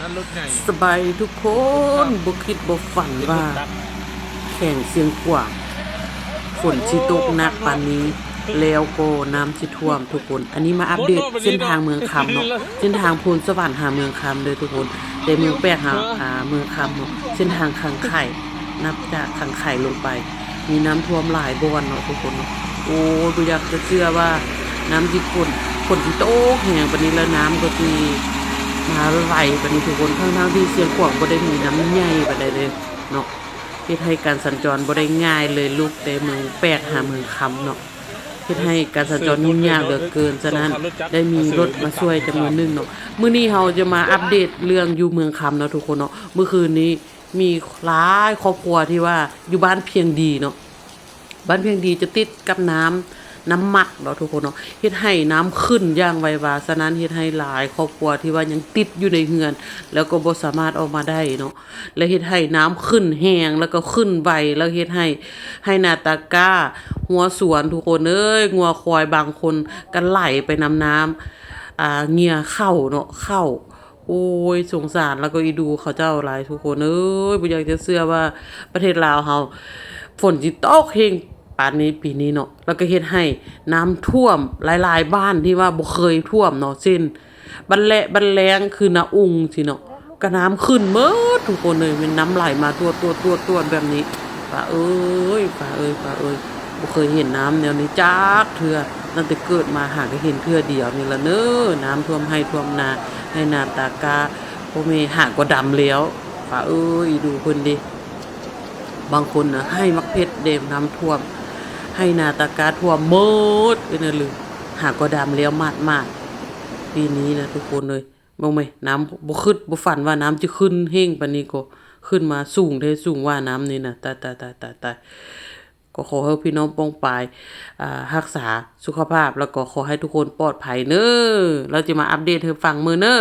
นั่นรถใหญ่สบายทุกคนบ่คิดบ่ฝันว่า แข่งเสียงกว่างฝนสิตกหนักปานนี้ แล้วก็น้ำสิท่วมทุกคน อันนี้มาอัปเดตเส้นทางเมืองคำเนาะเส้นทางพูนสวรรค์หาเมืองคำเลยทุกคนแต่เมืองแปกหาหาเมืองคำเนาะเส้นทางขังไข่นับจากขังไข่ลงไป มีน้ำท่วมหลายบอนเนาะทุกคนเนาะโอ้ดูอยากจะเชื่อว่าน้ำที่ฝนฝนที่โตกแห่งปานนี้แล้วน้ำก็ที่ มาไหลปานนี้ทุกคนทั้งทที่เสียงขวางบ่ได้มีน้ำใหญ่ปานใดเลยเนาะเฮ็ดให้การสัญจรบ่ได้ง่ายเลยลูกแต่เมืองแปดหาเมืองคำเนาะเฮ็ดให้การสัญจรยุ่งยากเหลือเกินฉะนั้นได้มีรถมาช่วยจำนวนหนึงเนาะมื้อนี้เราจะมาอัปเดตเรื่องอยู่เมืองคำเนาะทุกคนเนาะเมื่อคืนนี้มีหลายครอบครัวที่ว่าอยู่บ้านเพียงดีเนาะบ้านเพียงดีจะติดกับน้ำ น้ำหมักเนาะทุกคนเนาะเฮ็ดให้น้ำขึ้นอย่างไววาฉะนั้นเฮ็ดให้หลายครอบครัวที่ว่ายังติดอยู่ในเฮือน แล้วก็บ่สามารถออกมาได้เนาะและเฮ็ดให้น้ำขึ้นแห้งแล้วก็ขึ้นไวแล้วเฮ็ดให้ให้นาตาก้า หัวสวนทุกคนเอ้ยงัวควายบางคนก็ไหลไปนำน้ำอ่าเงื่อเข้าเนาะเข้าโอ้ยสงสารแล้วก็อีดูเขาเจ้าหลายทุกคนเอ้ยบ่อยากจะเชื่อว่าประเทศลาวเฮาฝนสิตกเฮง ปานนี้ปีนี้เนาะแล้วก็เฮ็ดให้น้ำท่วมหลายๆบ้านที่ว่าบ่เคยท่วมเนาะเช่นบันแลบันแรงคือนาอุงสิเนาะก็น้ำขึ้นเมิดทุกคนเลยมันน้ำไหลมาตัวตัวตัวตัวแบบนี้ป้าเอ้ยป้าเอ้ยป้าเอ้ยบ่เคยเห็นน้ำแนวนี้จักเทื่อตั้งแต่เกิดมาหาก็เห็นเทื่อเดียวนี่ละเน้อน้ำท่วมให้ท่วมนาให้นาตากาพ่อแม่หากก็ดำแล้วป้าเอ้ยดูเพิ่นดิบางคนนะให้มักเพชรเดมน้ำท่วม ให้นาตากาทั่วมหมดเอ้ยนะลือหากก็ดำแล้วมากมากปีนี้นะทุกคนเลยมองไหมน้ำบ่ขึ้นบ่ฝันว่าน้ำจะขึ้นเฮงปานนี้ก็ขึ้นมาสูงได้สูงว่าน้ำนี่นะตายตายตายตายตายก็ขอให้พี่น้องป้องปายอ่ารักษาสุขภาพแล้วก็ขอให้ทุกคนปลอดภัยเน้อเราจะมาอัปเดตให้ฟังมือเน้อ